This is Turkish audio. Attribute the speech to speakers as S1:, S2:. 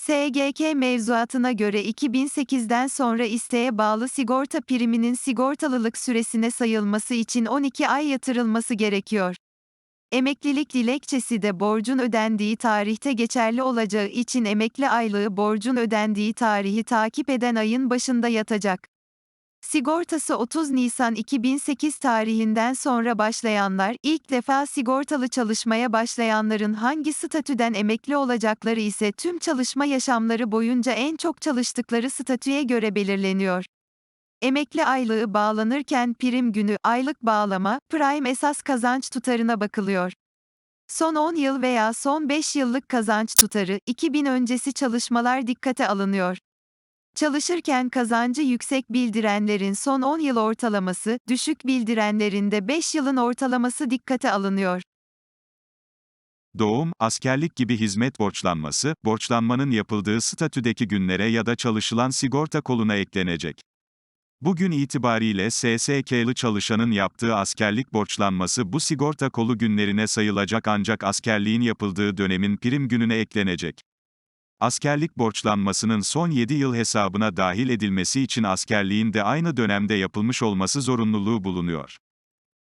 S1: SGK mevzuatına göre 2008'den sonra isteğe bağlı sigorta priminin sigortalılık süresine sayılması için 12 ay yatırılması gerekiyor. Emeklilik dilekçesi de borcun ödendiği tarihte geçerli olacağı için emekli aylığı borcun ödendiği tarihi takip eden ayın başında yatacak. Sigortası 30 Nisan 2008 tarihinden sonra başlayanlar, ilk defa sigortalı çalışmaya başlayanların hangi statüden emekli olacakları ise tüm çalışma yaşamları boyunca en çok çalıştıkları statüye göre belirleniyor. Emekli aylığı bağlanırken prim günü, aylık bağlama, prime esas kazanç tutarına bakılıyor. Son 10 yıl veya son 5 yıllık kazanç tutarı, 2000 öncesi çalışmalar dikkate alınıyor. Çalışırken kazancı yüksek bildirenlerin son 10 yıl ortalaması, düşük bildirenlerin de 5 yılın ortalaması dikkate alınıyor.
S2: Doğum, askerlik gibi hizmet borçlanması, borçlanmanın yapıldığı statüdeki günlere ya da çalışılan sigorta koluna eklenecek. Bugün itibariyle SSK'lı çalışanın yaptığı askerlik borçlanması bu sigorta kolu günlerine sayılacak ancak askerliğin yapıldığı dönemin prim gününe eklenecek. Askerlik borçlanmasının son 7 yıl hesabına dahil edilmesi için askerliğin de aynı dönemde yapılmış olması zorunluluğu bulunuyor.